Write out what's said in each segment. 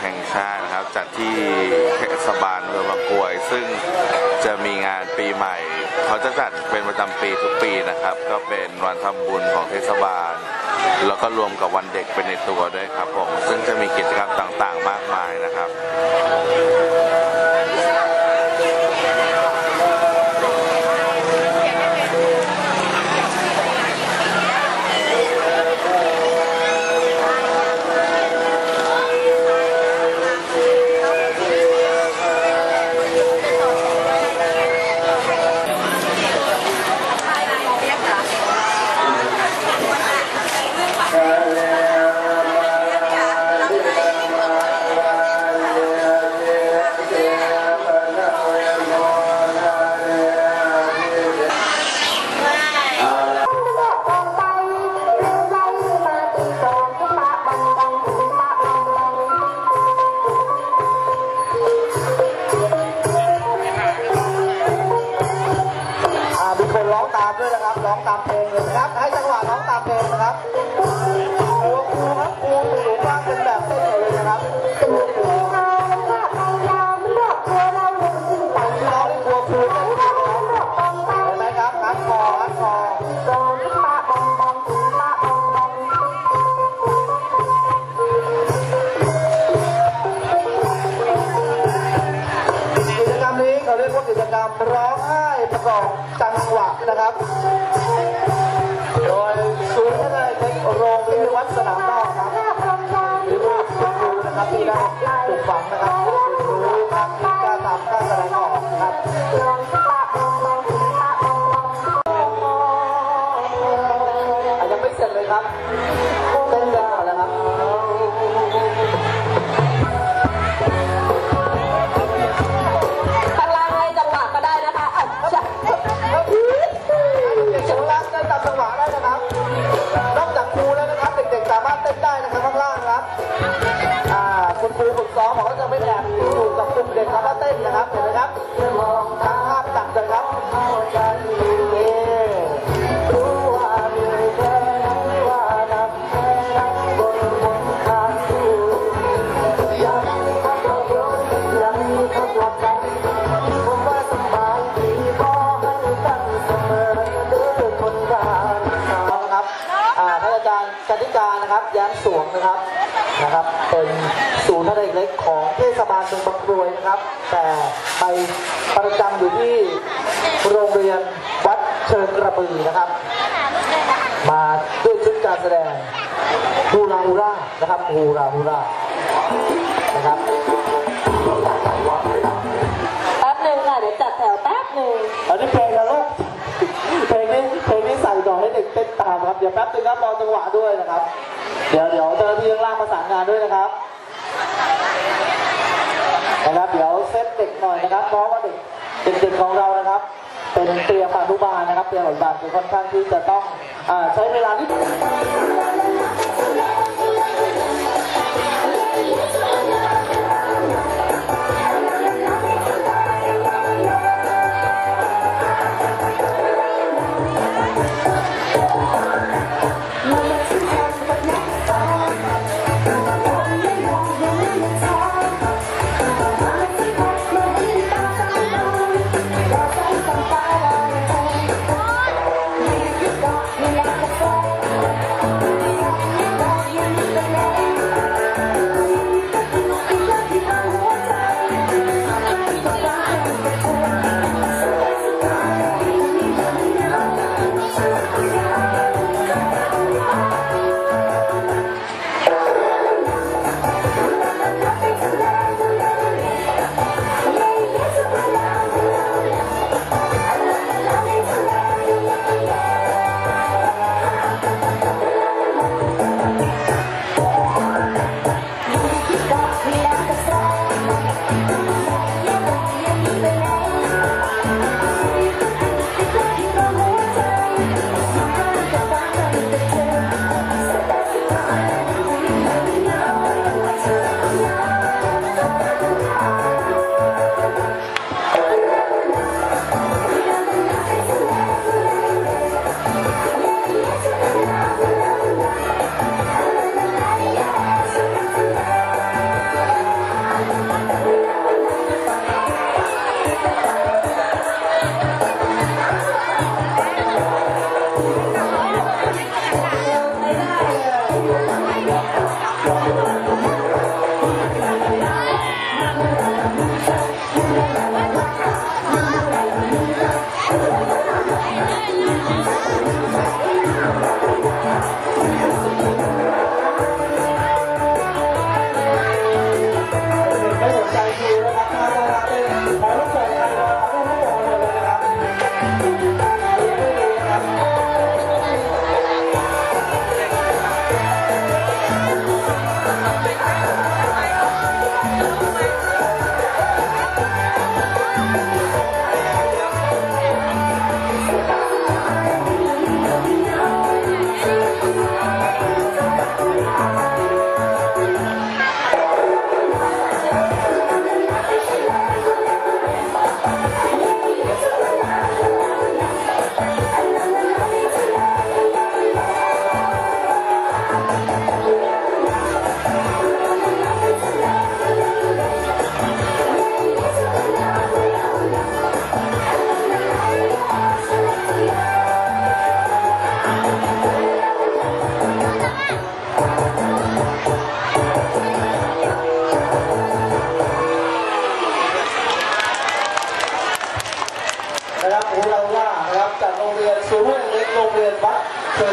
แห่งชาตินะครับ จัดที่เทศบาลเมืองบางกรวย ซึ่งจะมีงานปีใหม่ เขาจะจัดเป็นประจำปีทุกปีนะครับ ก็เป็นวันทำบุญของเทศบาล แล้วก็รวมกับวันเด็กเป็นในตัวด้วยครับผมซึ่งจะมีกิจกรรมต่างๆ มากมายนะครับ นะ นะครับนะครับ เป็นศูนย์ทะเลเล็กของเทศบาลเมืองบางกรวยนะครับ แต่ไปประจำอยู่ที่โรงเรียนวัดเชิงกระบือนะครับ มาด้วยชุดการแสดงฮูราฮูรานะครับฮูราฮูรานะครับแป๊บหนึ่งค่ะเดี๋ยวจัดแถวแป๊บหนึ่งอันนี้เพลงนะลูกเพลงนี้เพลงนี้ใส่ต่อให้เด็กเต้น ตามครับ เดี๋ยวแป๊บนึงครับรอจังหวะด้วยนะครับ เดี๋ยวเดี๋ยวเจ้าหน้าที่ข้างล่างประสานงานด้วยนะครับ นะครับ เดี๋ยวเซตเด็กหน่อยนะครับเพราะว่าเด็กเด็กๆของเรานะครับ เป็นเตรียมอนุบาลนะครับเตรียมอนุบาลคือค่อนข้างที่จะต้องอใช้เวลานิด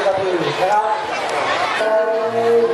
ศูน